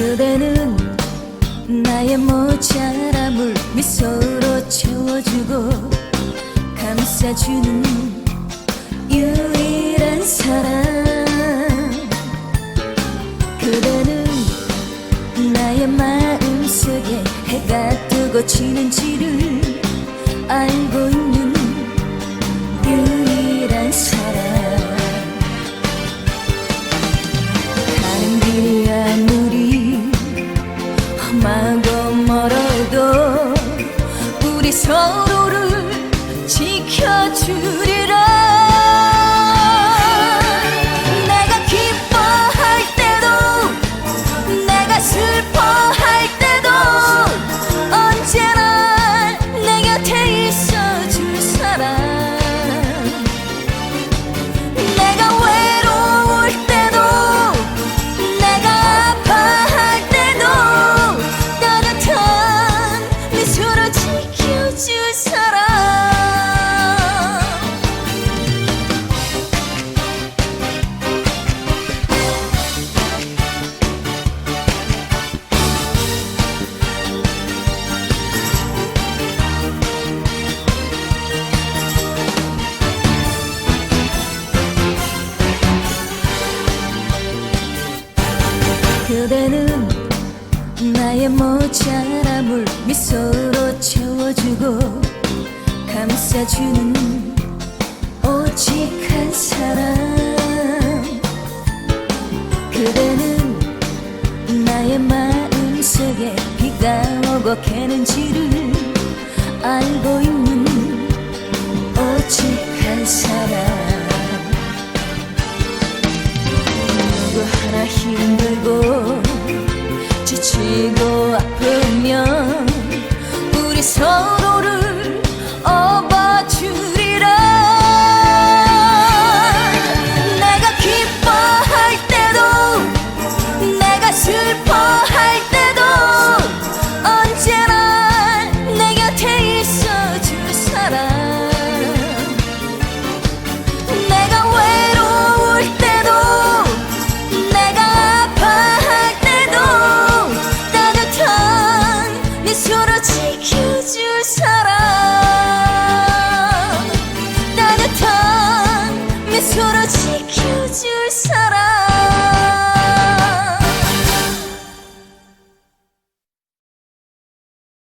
그대는 나의 모자람을 미소로 채워주고 감싸주는 유일한 사람. 그대는 나의 마음속에 해가 뜨고 지는지를 알고 우리 서로를 지켜주리 그대는 나의 모자람을 미소로 채워주고 감싸주는 오직 한 사람 그대는 나의 마음속에 비가 오고 개는지를 알고 있는 오직 한 사람 누구 하나 힘들고 지치고 아프면 우리 서로 미소로 지켜줄